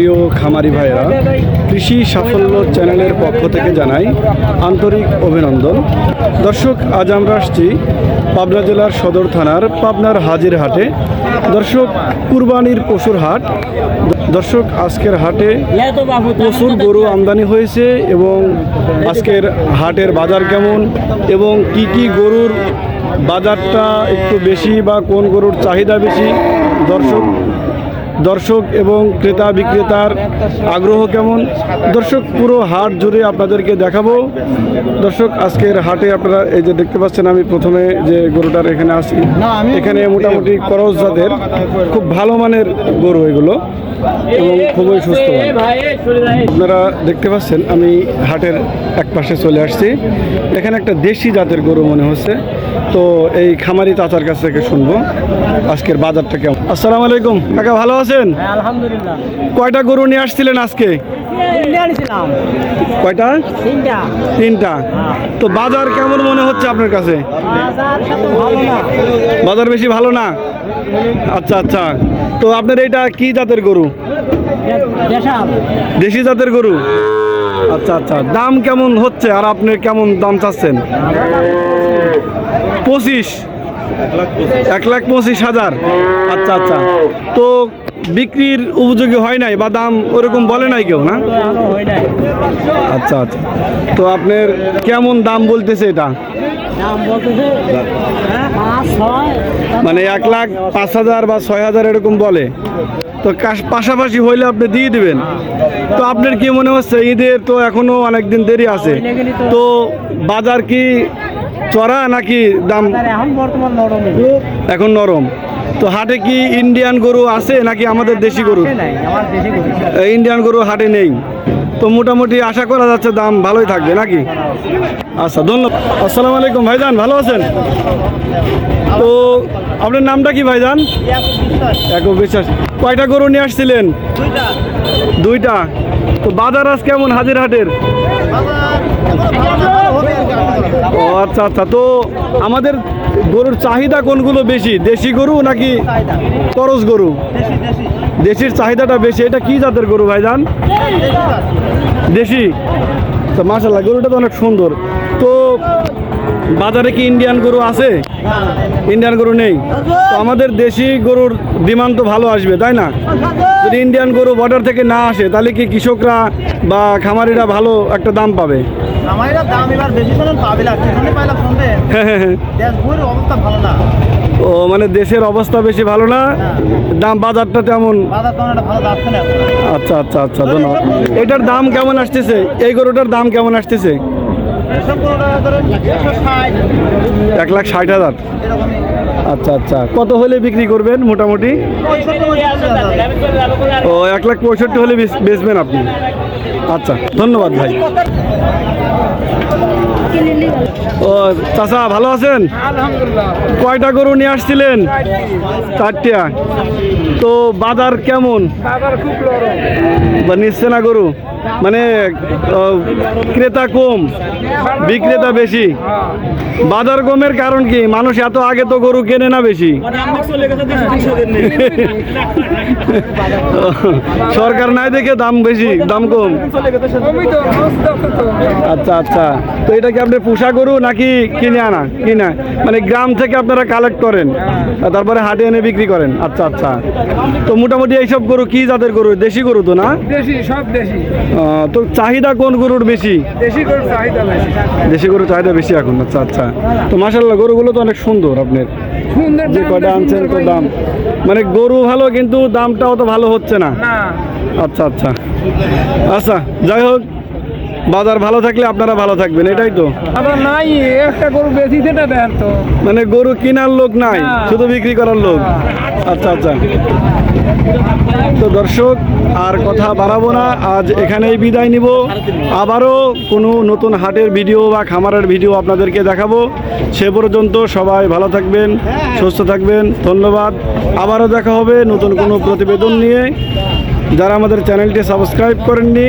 প্রিয় খামারি ভাইরা কৃষি সাফল্য চ্যানেলের পক্ষ থেকে জানাই আন্তরিক অভিনন্দন। দর্শক, আজ আমরা আসছি পাবনা জেলার সদর থানার পাবনার হাজির হাটে। দর্শক, কুরবানির পশুর হাট। দর্শক, আজকের হাটে প্রচুর গরু আমদানি হয়েছে এবং আজকের হাটের বাজার কেমন এবং কি কি গরুর বাজারটা একটু বেশি বা কোন গরুর চাহিদা বেশি? দর্শক দর্শক এবং ক্রেতা বিক্রেতার আগ্রহ কেমন? দর্শক, পুরো হাট জুড়ে আপনাদেরকে দেখাবো। দর্শক, আজকের হাটে আপনারা এই যে দেখতে পাচ্ছেন, আমি প্রথমে যে গরুটার এখানে আসি। এখানে মোটামুটি করস জাতের, খুব ভালো মানের গরু এগুলো এবং খুবই সুস্থ আপনারা দেখতে পাচ্ছেন, আমি হাটের এক পাশে চলে আসছি। এখানে একটা দেশি জাতের গরু মনে হচ্ছে। তো এই খামারি চাচার কাছ থেকে শুনব। আজকের বাজারটা কেমন? আসসালামু আলাইকুম। কাকা ভালো আছেন? হ্যাঁ আলহামদুলিল্লাহ। কয়টা গরু নিয়ে আসছিলেন আজকে? কয়টা? তিনটা। তিনটা। তো বাজার কেমন মনে হচ্ছে আপনার কাছে? বাজার বেশি ভালো না? আচ্ছা আচ্ছা। তো আপনার এটা কি জাতের গরু? দেশি জাতের গরু? আচ্ছা আচ্ছা। দাম কেমন হচ্ছে আর আপনি কেমন দাম চাচ্ছেন? পঁচিশ। এক লাখ পঁচিশ হাজার। আচ্ছা আচ্ছা। তো বিক্রির উপযোগী হয় নাই বা দাম ওরকম বলে নাই কেউ না? হয় আচ্ছা আচ্ছা। তো আপনার কেমন দাম বলতেছে এটা? ছয়। মানে এক লাখ পাঁচ হাজার বা ছয় হাজার এরকম বলে। তো পাশাপাশি হইলে আপনি দিয়ে দিবেন। তো আপনার কি মনে হচ্ছে ঈদের তো এখনও অনেক দিন দেরি আছে। তো বাজার কি চড়া নাকি দাম? এখন বর্তমান নরমই এখন নরম। তো হাটে কি ইন্ডিয়ান গরু আছে নাকি আমাদের দেশি গরু? ইন্ডিয়ান গরু। হাটে নেই। তো মোটামুটি আশা করা যাচ্ছে দাম ভালোই থাকবে নাকি? আচ্ছা ধন্যবাদ। আসসালামু আলাইকুম ভাইজান ভালো আছেন? তো আপনার নামটা কি ভাইজান? এক বিশ্বাস। কয়টা গরু নিয়ে আসছিলেন? দুইটা। তো বাজার আজ কেমন হাজির হাটের? ও আচ্ছা আচ্ছা। তো আমাদের গরুর চাহিদা কোনগুলো বেশি? দেশি গরু নাকি তরস গরু? দেশির চাহিদাটা বেশি। এটা কি জাতের গরু ভাইজান? দেশি? তো মাসাল্লাহ গরুটা তো অনেক সুন্দর। তো বাজারে কি ইন্ডিয়ান গরু আছে? ইন্ডিয়ান গরু নেই। তো আমাদের দেশি গরুর ডিমান্ড তো ভালো আসবে তাই না? যদি ইন্ডিয়ান গরু বর্ডার থেকে না আসে তাহলে কি কৃষকরা বা খামারিরা ভালো একটা দাম পাবে? হ্যাঁ হ্যাঁ হ্যাঁ। ও মানে দেশের অবস্থা বেশি ভালো না? দাম বাজারটা তেমন। আচ্ছা আচ্ছা আচ্ছা ধন্যবাদ। এটার দাম কেমন আসতেছে? এই গরুটার দাম কেমন আসতেছে? এক লাখ ষাট হাজার। আচ্ছা আচ্ছা। কত হলে বিক্রি করবেন মোটামুটি। ও, এক লাখ পঁয়ষট্টি হলে বেচ- বেচবেন আপনি। আচ্ছা ধন্যবাদ ভাই। চাচা ভালো আছেন? কয়টা গরু নিয়ে আসছিলেন? চারটা। তো বাজার কেমন? বা নিচ্ছে না গরু? মানে ক্রেতা কম বিক্রেতা বেশি। বাজার কমের কারণ কি? মানুষ এত আগে তো গরু কেনে না বেশি। সরকার নাই দেখে দাম বেশি দাম কম। আচ্ছা আচ্ছা। তো এটা কি আপনি পোষা গরু নাকি কিনে আনা কিনা মানে গ্রাম থেকে আপনারা কালেক্ট করেন তারপরে হাটে এনে বিক্রি করেন। আচ্ছা আচ্ছা। তো মোটামুটি এইসব গরু কি জাতের গরু? দেশি গরু তো না? দেশি সব দেশি। তো চাহিদা কোন গরুর বেশি? দেশি গরুর চাহিদা বেশি। দেশি গরুর চাহিদা বেশি এখন আচ্ছা আচ্ছা। তো মাসাল্লাহ গরুগুলো তো অনেক সুন্দর আপনার। যে কয়টা আনছেন তো দাম? মানে গরু ভালো কিন্তু দামটাও তো ভালো হচ্ছে না। না। আচ্ছা আচ্ছা। আচ্ছা যাই হোক। বাজার ভালো থাকলে আপনারা ভালো থাকবেন এটাই তো। নাই একটা গরু বেশি সেটা দেন তো। মানে গরু কেনার লোক নাই শুধু বিক্রি করার লোক। আচ্ছা আচ্ছা। তো দর্শক আর কথা বাড়াবো না আজ এখানেই বিদায় নিব। আবারও কোনো নতুন হাটের ভিডিও বা খামারের ভিডিও আপনাদেরকে দেখাবো। সে পর্যন্ত সবাই ভালো থাকবেন সুস্থ থাকবেন ধন্যবাদ। আবারও দেখা হবে নতুন কোনো প্রতিবেদন নিয়ে। যারা আমাদের চ্যানেলটি সাবস্ক্রাইব করেননি